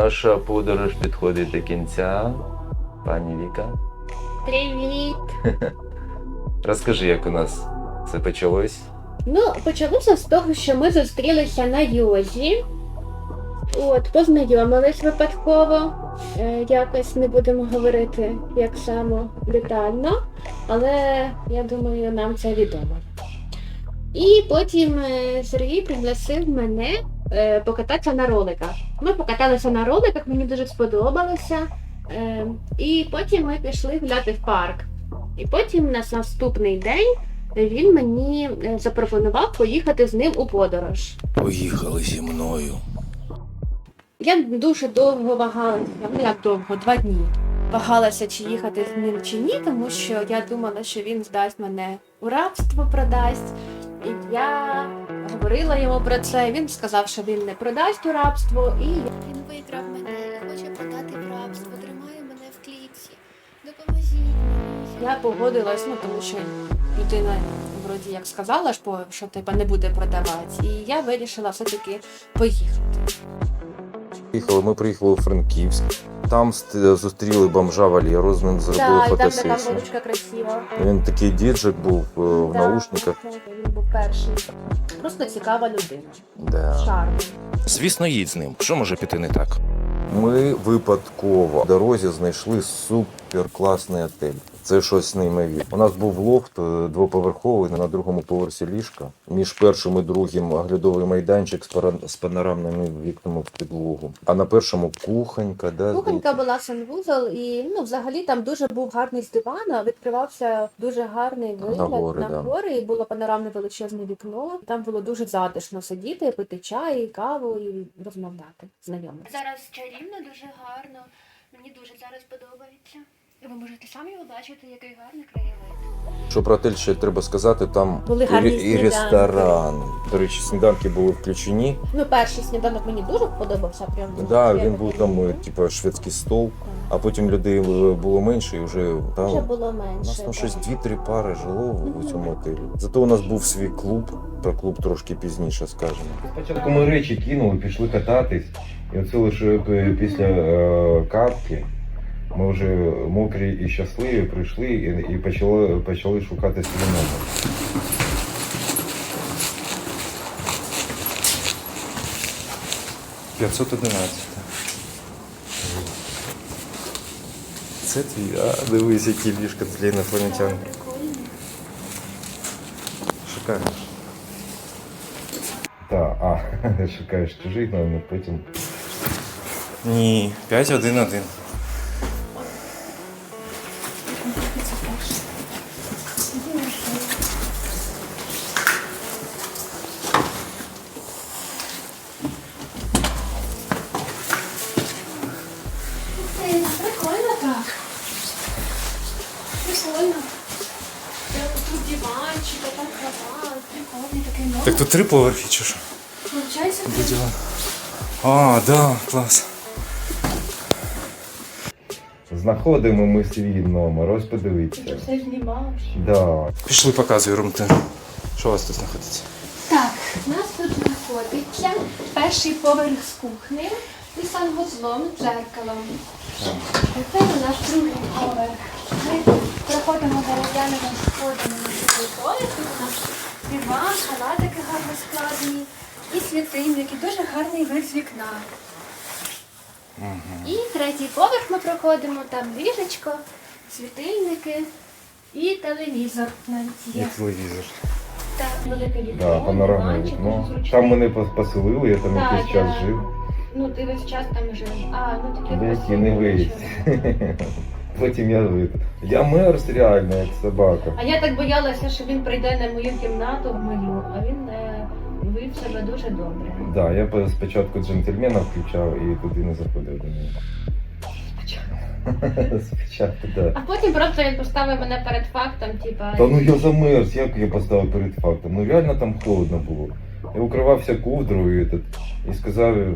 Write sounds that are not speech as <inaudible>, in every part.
Наша подорож підходить до кінця. Пані Віка, Привіт! <laughs> розкажи, як у нас це почалось. Ну, почалося з того, що ми зустрілися на йозі. От, познайомились випадково. Е, якось не будемо говорити як само детально, але я думаю, нам це відомо. І потім е, Сергій пригласив мене е, покататися на роликах. Ми покаталися на роликах, мені дуже сподобалося. Е, і потім ми пішли гуляти в парк. І потім на наступний день він мені е, запропонував поїхати з ним у подорож. Поїхали зі мною. Я дуже довго вагалася, ну як довго, два дні. Вагалася, чи їхати з ним чи ні, тому що я думала, що він здасть мене у рабство, продасть. І я говорила йому про це. Він сказав, що він не продасть у рабство, і Він викрав мене хоче продати в рабство, тримає мене в клітці. Допоможіть мені. Я погодилась, ну тому що людина вроді як сказала, що, що типа не буде продавати. І я вирішила все-таки поїхати. Приїхали, ми приїхали у Франківськ. Там ст- зустріли бомжа Валєру, з ним зробили Так, і там така красива. Він такий діджик був е, в Да, наушниках. Він був перший. Просто цікава людина. Да. Шарм. Звісно, їдь з ним. Що може піти не так? Ми випадково в дорозі знайшли супер класний отель. Це щось неймовірне. У нас був лофт е, двоповерховий на другому поверсі ліжка. Між першим і другим оглядовий майданчик з пара- з панорамними вікнами в підлогу. А на першому кухонька, да, Кухонька була санвузол, і ну взагалі там дуже був гарний з дивана. Відкривався дуже гарний вигляд гори, на да. і було панорамне величезне вікно. Там було дуже затишно сидіти, пити чай, каву і розмовляти, знайомитися. Зараз чарівно, дуже гарно. Мені дуже зараз подобається. І ви можете самі побачити, який гарний краєвид. Що про отель ще треба сказати, там Були і, гарні і сніданки. ресторан. До речі, сніданки були включені. Ну, перший сніданок мені дуже подобався. Прям Да, він був там, е, типу, шведський стол, а потім людей було менше і вже Вже там. було У менше. нас там так. щось дві-три пари жило в- у цьому отелі. Зато у нас був свій клуб. Про клуб трошки пізніше скажемо. Спочатку ми речі кинули, пішли кататись, і оце лише е, після е, катки. Ми вже мокрі і щасливі прийшли і, і почали, почали шукати свій номер. Це твій, а дивись, які ліжка для інопланетян. Шукаєш. Так, а, <laughs> шукаєш чужий номер, потім. Ні, 5-1-1. Поверхи чи що? Получається, А, да, клас. Знаходимо ми свій номер, ось подивіться. все знімаєш. Да. Пішли показуй румти. Що у вас тут знаходиться? Так, у нас тут знаходиться перший поверх з кухнею і санвузлом, дзеркалом. Це у нас другий поверх. Ми проходимо дерев'яними сходами на другий поверх. Диван, халатики гарно складені і світильник, і дуже гарний вид з вікна. І третій поверх ми проходимо, там ліжечко, світильники і телевізор навіть є. телевізор. Так, велике вікно, Да, панорамне диванчик, вікно. Там мене пос- поселили, я там Так, якийсь час я- жив. Ну, ти весь час там жив. А, ну таке Деякі не виїзд. <laughs> Потім я. Я мерз реально, як собака. А я так боялася, що він прийде на мою кімнату в мою, а він е, вив себе дуже добре. Да, я спочатку джентльмена включав і туди не заходив до нього. Спочатку, <laughs> так. А потім просто він поставив мене перед фактом, типа. Та ну я замерз, як я поставив перед фактом. Ну реально там холодно було. Я укривався ковдрою і, і сказав е,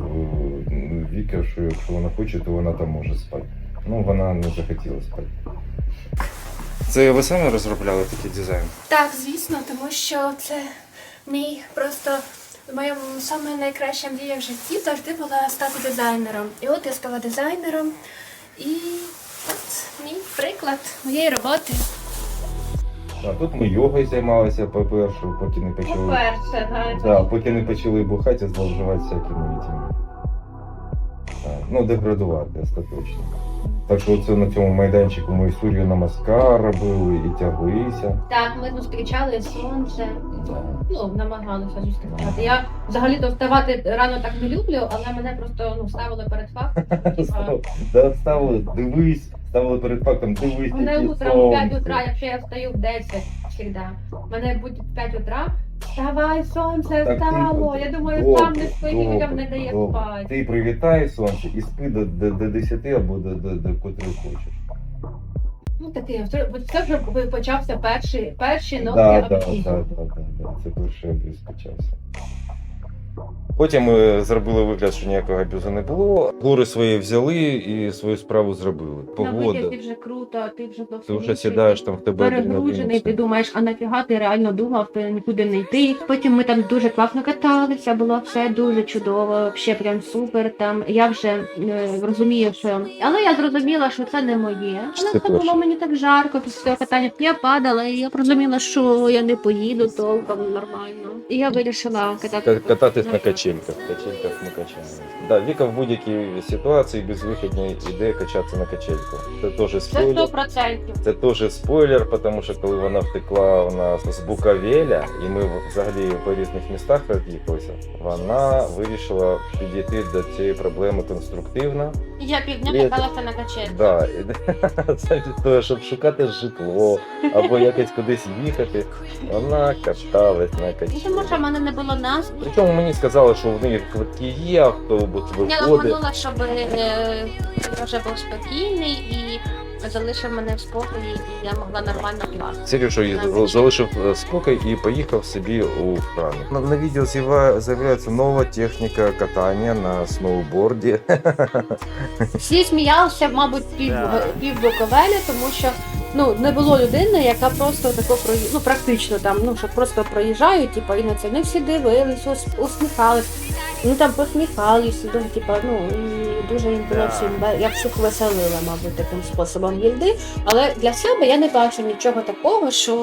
Віка, що якщо вона хоче, то вона там може спати. Ну, вона не захотіла спати. Це ви самі розробляли такий дизайн? Так, звісно, тому що це мій просто Моя саме найкраща мрія в житті завжди була стати дизайнером. І от я стала дизайнером. І от мій приклад моєї роботи. А тут ми йогою займалися, по-перше, поки не почали. По-перше, Да, поки не почали бухати, зловживати всякими этими. Ну, деградувати остаточно. Так що це на цьому майданчику ми і сур'ю намаскар робили, і тяглися. Так, ми зустрічали сонце. Да. Ну, намагалися зустрічати. Я взагалі-то вставати рано так не люблю, але мене просто ну, ставили перед фактом. Типа, Да, ставили, дивись, ставили перед фактом, дивись, Мене утром в 5 сонце. утра, якщо я встаю в 10 завжди. Мене будуть в 5 утра. Вставай, сонце стало. Я думаю, сам не спить, людям не дає спати. Ти привітай сонце і спи до, до, до 10 або до, до, до котрої хочеш. Ну таке, це вже почався перший, перші ноги Да, да, Так, да, да, да, да. Це перший аб'юз почався. Потім ми зробили вигляд, що ніякого аб'юзу не було. Гори свої взяли і свою справу зробили. Погода. виїзді вже круто, ти вже Ти вже сідаєш там в тебе перегружений, ти думаєш, а нафіга ти реально думав, ти нікуди не йти. Потім ми там дуже класно каталися, було все дуже чудово, ще прям супер. Там я вже е, розумію, що але я зрозуміла, що це не моє. Але Це було мені так жарко після цього катання. Я падала, і я зрозуміла, що я не поїду толком нормально. І я вирішила катати. Ка- Кататись на качельках. Качельках ми качаємось. Да, Віка в будь-якій ситуації безвихідній іде качатися на качельку. Це теж спойлер. Це 100%. Це теж спойлер, тому що коли вона втекла у нас з Буковеля, і ми взагалі по різних містах роз'їхалися, вона вирішила підійти до цієї проблеми конструктивно. Я півдня каталася на качелі. Да, і <laughs> замість того, щоб шукати житло або якось кудись їхати, вона каталась на Ну, Тому що в мене не було нас. Причому мені сказали, що в неї квитки є, автобус Я виходить. обманула, щоб е, вже був спокійний і залишив мене в спокої, і я могла нормально. Сережа її залишив е, спокій і поїхав собі у храм. На, на відео з'являється нова техніка катання на сноуборді. <laughs> Всі сміялися, мабуть, пів, пів Буковеля, тому що ну не було людини, яка просто тако прої... ну практично там, ну що просто проїжджають, типу, і на це не всі дивились, ус- усміхались. Ну там посміхались, дуже, типу, ну і дуже їм було всім я всіх веселила, мабуть, таким способом їзди. Але для себе я не бачу нічого такого, що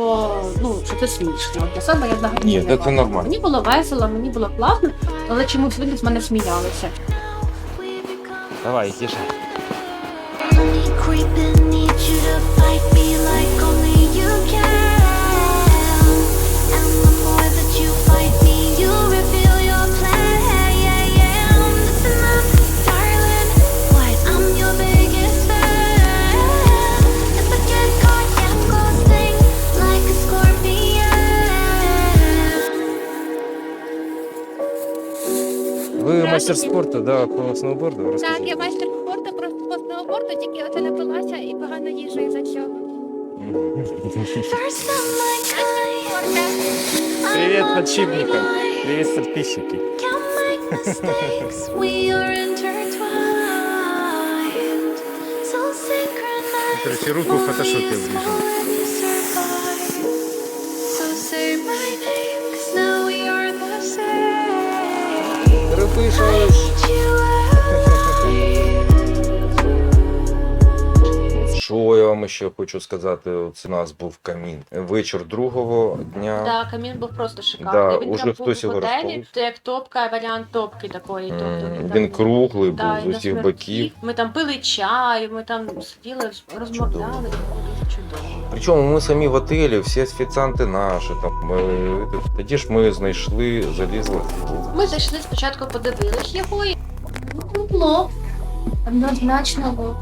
ну що це смішно. Для себе я взагалі Ні, не це бачу. нормально. Мені було весело, мені було класно, але чомусь люди з мене сміялися. Давай, тише. Creeping, need you to fight me like only you can. And the more that you fight me, you reveal your plan. Listen up, darling. What? I'm your biggest fan. If I get caught, yeah, I'm gonna sting like a scorpion. Ви майстер спорту, да, по сноуборду? Так, Розкажіть. я майстер Привет I'm on подшипникам. my way. Привет, подписчики. Can't make mistakes, we are intertwined. So synchronized. Короче, руку в фотошопе Only a врежу. Що я вам ще хочу сказати? От у нас був камін. Вечір другого дня. Так, камін був просто шикарний. Да, він уже прям хтось був його готелі, це як топка, варіант топки такої. М, Тобто, там Він круглий був і з усіх боків. Ми там пили чай, ми там сиділи, розмовляли, Чудово. дуже чудово. Причому ми самі в отелі, всі офіціанти наші. Там ми, тоді ж ми знайшли, залізли. Ми зайшли спочатку, подивились його і ну, було. Однозначно було.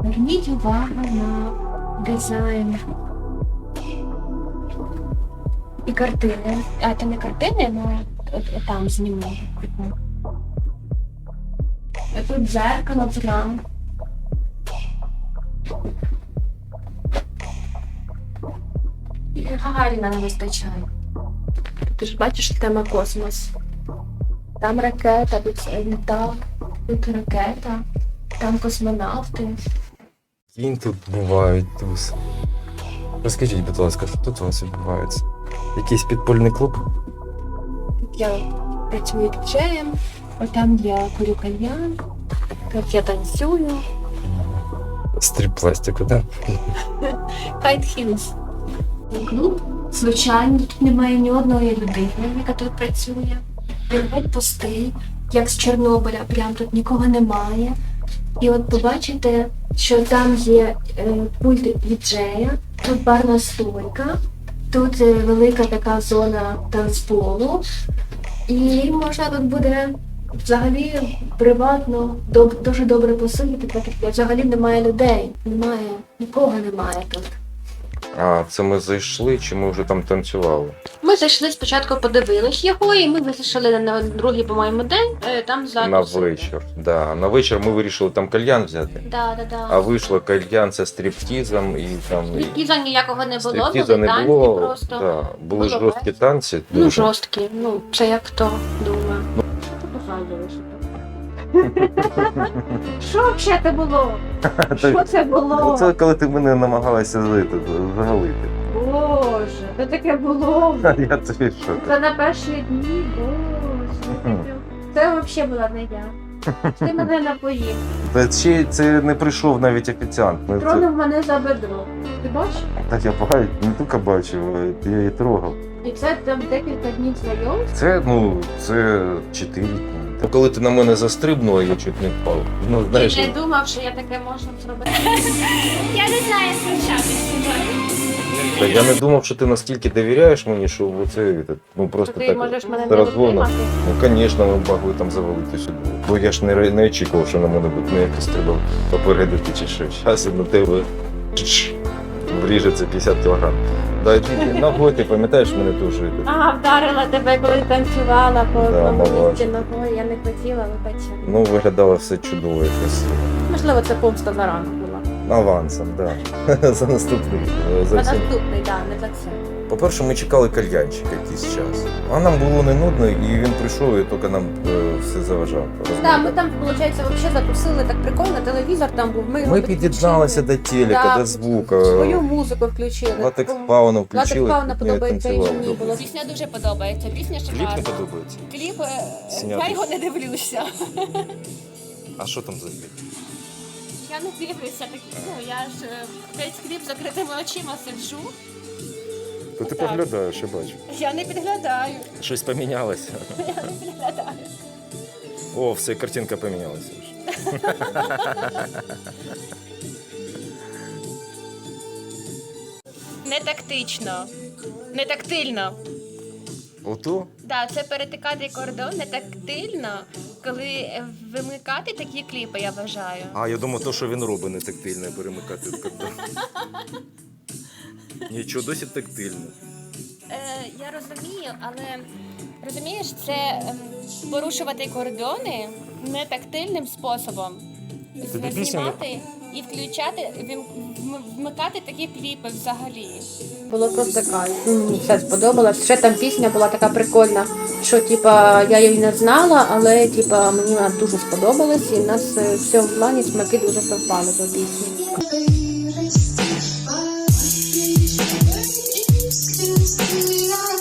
Зверніть увагу на дизайн. І картини. А це не картини, але от там зніму. Тут дзеркало прям. І Гагаріна не вистачає. Ти ж бачиш тема космос. Там ракета, тут літак, тут ракета, там космонавти. Кінь тут бувають туз. Розкажіть, будь ласка, що тут у вас відбувається? Якийсь підпольний клуб? Тут я працюю діджеєм, отам я курю кальян, тут я танцюю. Стріп пластику, так? Хайт Хілс. Клуб, звичайно, тут немає ні одної людини, яка тут працює. Він геть пустий, як з Чорнобиля, прям тут нікого немає. І от побачите, що там є е, пульт діджея, тут барна стойка, тут е, велика така зона танцполу. І можна тут буде взагалі приватно, доб- дуже добре посидіти, так як взагалі немає людей. Немає, нікого немає тут. А, це ми зайшли, чи ми вже там танцювали? Ми зайшли спочатку, подивились його, і ми вирішили на другий, по-моєму, день е, там На затусити. вечір. Да. На вечір ми вирішили там кальян взяти. Да, да, да. А вийшло кальян це стриптізом і там. і- Стриптіза ніякого не було, були не танці було. просто. Да. Були Було жорсткі танці. Ну, дуже. жорсткі, ну, це як хто думає. Що взагалі це було? <laughs> Що це Ну, було? Це коли ти мене намагалася за- загалити. Боже, це таке було. А я тобі що? Це на перші дні, боже. Це взагалі була не я. Ти мене напоїв. Та ще це не прийшов навіть офіціант. Ну, це- Тронув мене за бедро. Ти бачиш? Так я бачу, не тільки бачив, а я її трогав. І це там декілька днів знайомств. Це, ну, це чотири дні. Та Коли ти на мене застрибнула, я чуть не впав. Ну, знаєш, Ти не думав, що я таке можу зробити. <laughs> Я не знаю, з та я не думав, що ти настільки довіряєш мені, що це, ну, просто Ти так можеш мене не розгону. дотримати. Ну, звісно, ми могли там завалити сюди. Бо я ж не, ре- не очікував, що на мене буде ніякий стрибав попередити чи що. Зараз на тебе чш, вріжеться 50 кілограм. Да, ти ногою, ти пам'ятаєш мене дуже. А, вдарила тебе, коли танцювала по Да, одному мала. місці ногою. Я не хотіла, вибачте. Ну, виглядало все чудово якось. Можливо, це помста за ранок була. Авансом, так. Да. <laughs> За наступний. е, За На всім. наступний, так, не за це. По-перше, ми чекали кальянчик якийсь час. А нам було не нудно, і він прийшов і тільки нам е, все заважав. Так, ми там, виходить, взагалі затусили так прикольно, телевізор там був. Ми, його Ми під'єдналися до телека, Да, до звука. Свою музику включили. Латекс Пауна Латекс включили. Пауна і подобається і мені було. Пісня дуже подобається. Пісня Кліп не шикарна. подобається. Кліп, е, Снятий. я його не дивлюся. А що там за кліп? Я не дивлюся так. Ну я ж е, весь кліп з закритими очима сиджу. То ти Так. поглядаєш, я бачу. Я не підглядаю. Щось помінялося. <laughs> Я не підглядаю. О, все, картинка помінялася вже. <laughs> Не тактично, не тактильно. Ото? Да, це перетикати кордон не тактильно, коли е, вимикати такі кліпи, я вважаю. А, я думав, то, що він робить, не тактильне, перемикати кордон. <laughs> Нічого, досить тактильно. Е, я розумію, але розумієш, це ем, порушувати кордони не тактильним способом. Тобі пісня не- Знімати і включати, вим- вм- вмикати такі кліпи взагалі. Було просто кайф. Мені все сподобалось. Ще там пісня була така прикольна, що типа я її не знала, але типа мені вона дуже сподобалась, і в нас е, все в плані смаки дуже совпали до пісні. Чудово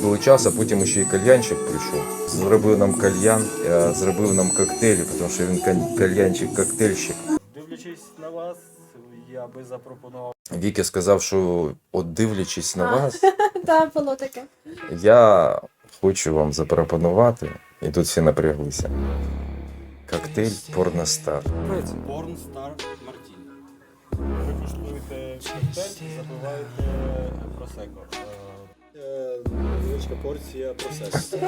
проводили час, а потім ще й кальянчик прийшов. Зробив нам кальян, зробив нам коктейлі, тому що він кальянчик коктейльщик. Дивлячись на вас, я би запропонував. Віки сказав, що от дивлячись на вас, <laughs> Так, було таке. я хочу вам запропонувати, і тут всі напряглися. Коктейль Порностар. Порн Star Ви куштуєте коктейль і запиваєте просеко. Порція просеко.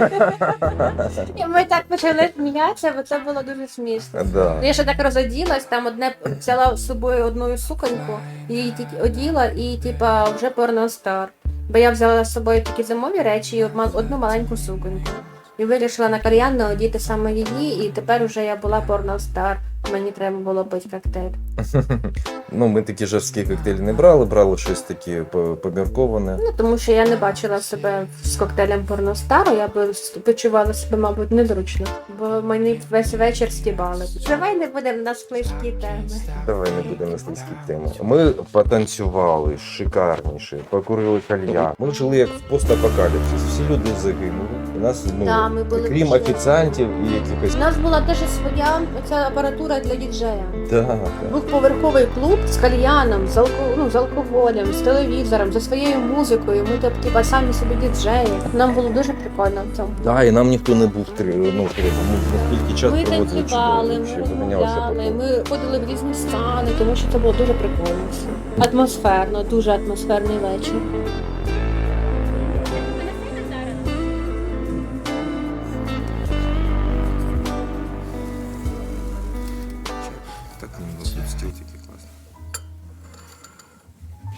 <laughs> І ми так почали сміятися, бо це було дуже смішно. Ну, Да. Я ще так розоділась, там одне взяла з собою одну суконьку, її тільки оділа і типа вже порностар. Бо я взяла з собою такі зимові речі і одну маленьку суконьку. І вирішила на кальянно одіти саме її, і тепер вже я була порностар. Мені треба було пити коктейль. <laughs> Ну, ми такі жорсткі коктейлі не брали, брали щось таке помірковане. Ну тому що я не бачила себе з коктейлем порностару, я би почувала себе, мабуть, незручно, бо мені весь вечір стібали. Давай не будемо на слизькі теми. Давай не будемо на слизькі теми. Ми потанцювали шикарніше, покурили кальян. Ми жили як в постапокаліпсис. Всі люди загинули. У нас ну Да, ми були крім офіціантів і якихось У нас була теж своя ця апаратура для діджея. да. Двохповерховий клуб з кальяном, з, алко... ну, з алкоголем, з телевізором, зі своєю музикою. Ми тип- типа самі собі діджеї. Нам було дуже прикольно в цьому. Да, і нам ніхто не був три, ну, треба. Ми наскільки час Ми проводили танцювали, чудово, ми ще помінялися розмовляли, ми ходили в різні стани, тому що це було дуже прикольно. все. Атмосферно, дуже атмосферний вечір.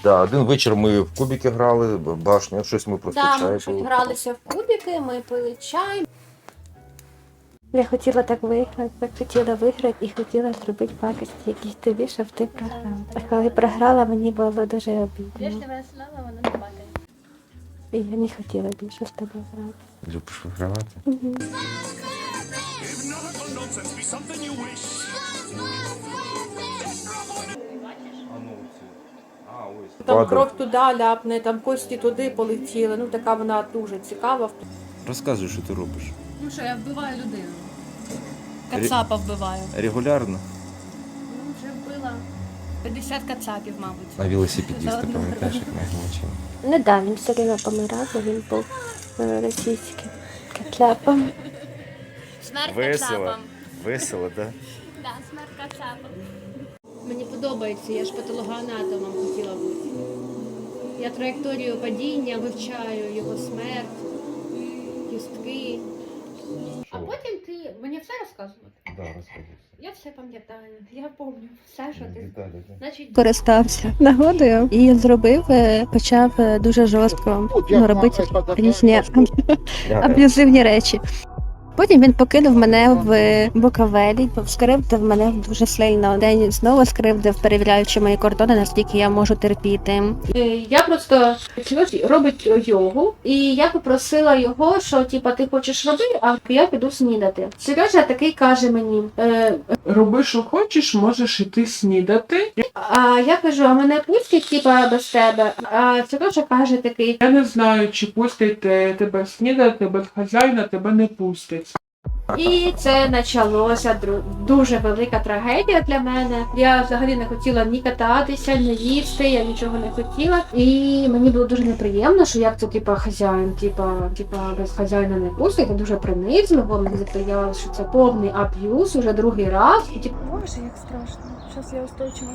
Да, один вечір ми в кубики грали, башню, щось ми просто чай ми щось пили. гралися в кубики, ми пили чай. Я хотіла так виграти, так хотіла виграти і хотіла зробити пакості якісь тобі, щоб ти програла. А коли програла, мені було дуже обідно. тебе слава, вона не падає. І я не хотіла більше з тобою грати. Любиш вигравати? Там Падав. кров туди ляпне, там кості туди полетіли. Ну така вона дуже цікава. Розказуй, що ти робиш. Ну що, я вбиваю людину. Кацапа вбиваю. Регулярно. Ну, вже вбила 50 кацапів, мабуть. На велосипедиста, пам'ятаєш, як гнічили? Не да, він все рівно помирав, бо він був е, російським катлепом. Смерть Весело. кацапам. Весело, так? Да, смерть кацапам. Мені подобається, я ж патологоанатомом хотіла бути. Я траєкторію падіння вивчаю, його смерть, кістки. А потім ти мені все розказувати? Да, розкажи. Я все пам'ятаю, я пам'ятаю все, що ти. Деталі, да. Значить, Користався нагодою і зробив, е, почав е, дуже жорстко ну, робити різні <laughs> аб'юзивні речі. Потім він покинув мене в Буковелі, скривдив мене дуже сильно. День знову скривдив, перевіряючи мої кордони, наскільки я можу терпіти. Е, Я просто робить йогу, і я попросила його, що типа ти хочеш робити, а я піду снідати. Сережа такий каже мені. Е, Роби, що хочеш, можеш іти снідати. а я кажу, а мене пустять типа без тебе. А Сережа каже такий. Я не знаю, чи пустять е, тебе снідати, без хазяїна тебе не пустять. І це почалося дуже велика трагедія для мене. Я взагалі не хотіла ні кататися, ні їсти, я нічого не хотіла. І мені було дуже неприємно, що як це типа хазяїн, типа, типа без хазяїна не пустить. Це дуже принизливо. Мені здавалося, що це повний аб'юз уже другий раз. І типу, Боже, як страшно. Зараз я устойчиво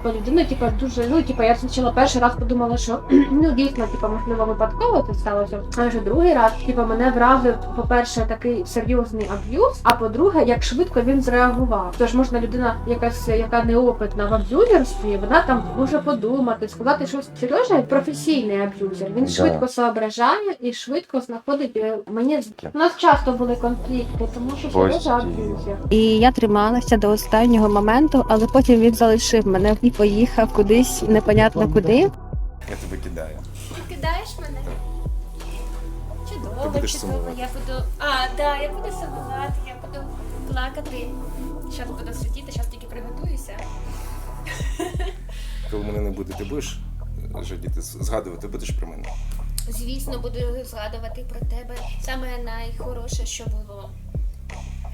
стану. людина, типа, дуже, ну, типа, я спочатку перший раз подумала, що <clears throat> ну дійсно, типа, можливо, випадково це сталося. А вже другий раз, типа, мене вразив, по-перше, такий серйозний аб'юз, а по-друге, як швидко він зреагував. Тож можна людина, якась, яка неопитна в аб'юзерстві, вона там може подумати, сказати щось. Сережа професійний аб'юзер. Він Да. швидко соображає і швидко знаходить е, мені. У нас часто були конфлікти, тому що Сережа аб'юзер. І я трималася до останнього моменту, але потім він залишив мене і поїхав кудись непонятно куди. Я тебе кидаю. Ти кидаєш мене? Ти Чудово, будеш чудово. сумувати. Я буду. А, да, я буду сумувати, я буду плакати. Зараз буду сидіти, зараз тільки приготуюся. <laughs> Коли мене не буде, ти будеш жадіти, згадувати будеш про мене. Звісно, буду згадувати про тебе. Саме найхороше, що було.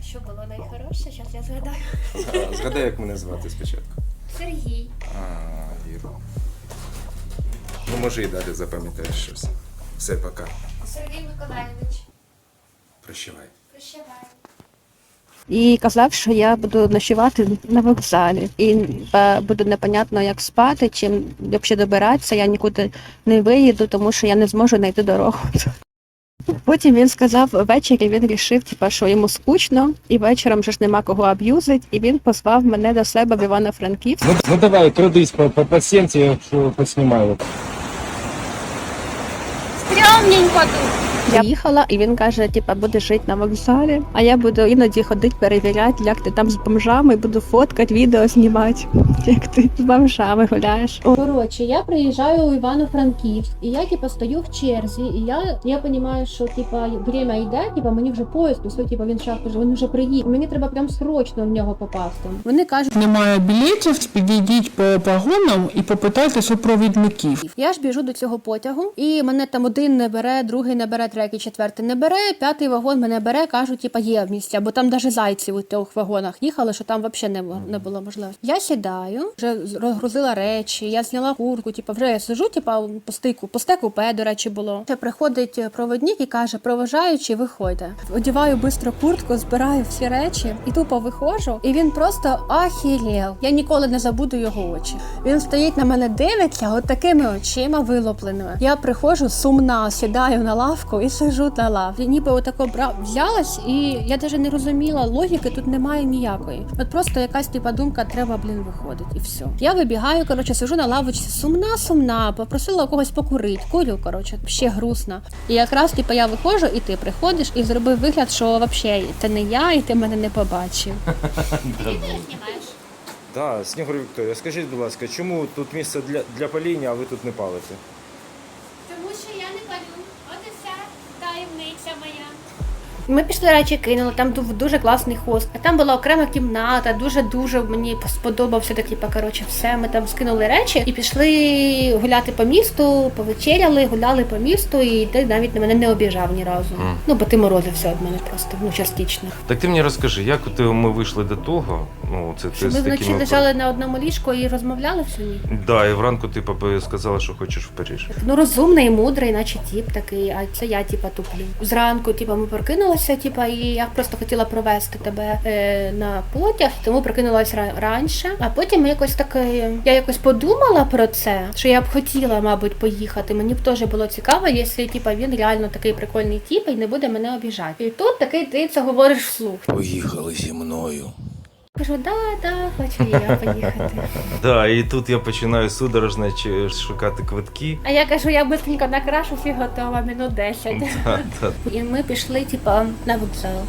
Що було найхороше, зараз я згадаю. Зга- <laughs> Згадай, як мене звати спочатку. Сергій. А, віру. Ну, може, і далі запам'ятаєш щось. Все, пока. Сергій Миколаївич. Прощавай. Прощавай. і казав, що я буду ночувати на вокзалі. І е, буде непонятно, як спати, чим взагалі добиратися. Я нікуди не виїду, тому що я не зможу знайти дорогу. Потім він сказав ввечері, він рішив, типа, що йому скучно, і вечором вже ж нема кого аб'юзить, і він позвав мене до себе в Івано-Франківськ. Ну, ну давай, трудись по, по, по я поснімаю. Стрьомненько тут. Я їхала, і він каже: типа, буде жити на вокзалі, а я буду іноді ходити, перевіряти, як ти там з бомжами, буду фоткати, відео знімати, <laughs> як ти з бомжами гуляєш. Коротше, я приїжджаю у Івано-Франківськ, і я типа стою в черзі, і я, я розумію, що типа время йде, типа мені вже поїзд, все, типа він час вже він вже приїхав. Мені треба прям срочно в нього попасти. Вони кажуть, Немає білетів, підійдіть по вагонам і попитайтеся у провідників. Я ж біжу до цього потягу, і мене там один не бере, другий не бере, третій, четвертий не бере, п'ятий вагон мене бере, кажуть, типа є в місця, бо там навіть зайці у тих вагонах їхали, що там взагалі не, було- не було можливості. Я сідаю, вже розгрузила речі, я зняла куртку, типа вже я сижу, типа по стику, по стеку П, до речі, було. Ще приходить проводник і каже, проважаючи, виходьте. Одіваю швидко куртку, збираю всі речі і тупо виходжу. І він просто ахірєв. Я ніколи не забуду його очі. Він стоїть на мене, дивиться, от такими очима вилопленими. Я приходжу сумна, сідаю на лавку і сижу на лавці. Ніби отако бра... взялась, і я навіть не розуміла логіки, тут немає ніякої. От просто якась типа думка, треба, блін, виходить, і все. Я вибігаю, коротше, сижу на лавочці, сумна, сумна, попросила у когось покурити, курю, коротше, ще грустно. І якраз типа я виходжу, і ти приходиш і зробив вигляд, що взагалі це не я, і ти мене не побачив. Так, Снігур Вікторія, скажіть, будь ласка, чому тут місце для, для паління, а ви тут не палите? Тому що я не палю. От і вся таємниця моя. Ми пішли речі кинули, там був дуже класний хост. А там була окрема кімната, дуже-дуже мені сподобався такий, коротше, все. Ми там скинули речі і пішли гуляти по місту, повечеряли, гуляли по місту, і ти навіть на мене не обіжав ні разу. Мгм. Ну, бо ти морозився від мене просто, ну, частично. Так ти мені розкажи, як от ми вийшли до того? Ну, це ти Що ми вночі такими... лежали на одному ліжку і розмовляли всю ніч. Да, і вранку ти папа сказала, що хочеш в Париж. Ну, розумний, мудрий, наче тіп такий, а це я, типа, туплю. Зранку, типа, ми прокинулися, типа, і я просто хотіла провести тебе е, на потяг, тому прокинулася ра- раніше. А потім якось так, е, я якось подумала про це, що я б хотіла, мабуть, поїхати. Мені б теж було цікаво, якщо типа він реально такий прикольний тіп і не буде мене обіжати. І тут такий ти це говориш вслух. Поїхали зі мною. Кажу, да, да, хочу і я поїхати. <laughs> Да, і тут я починаю судорожно шукати квитки. А я кажу, я швидко накрашусь і готова, минут 10. <laughs> Да, да. І ми пішли, типа, на вокзал.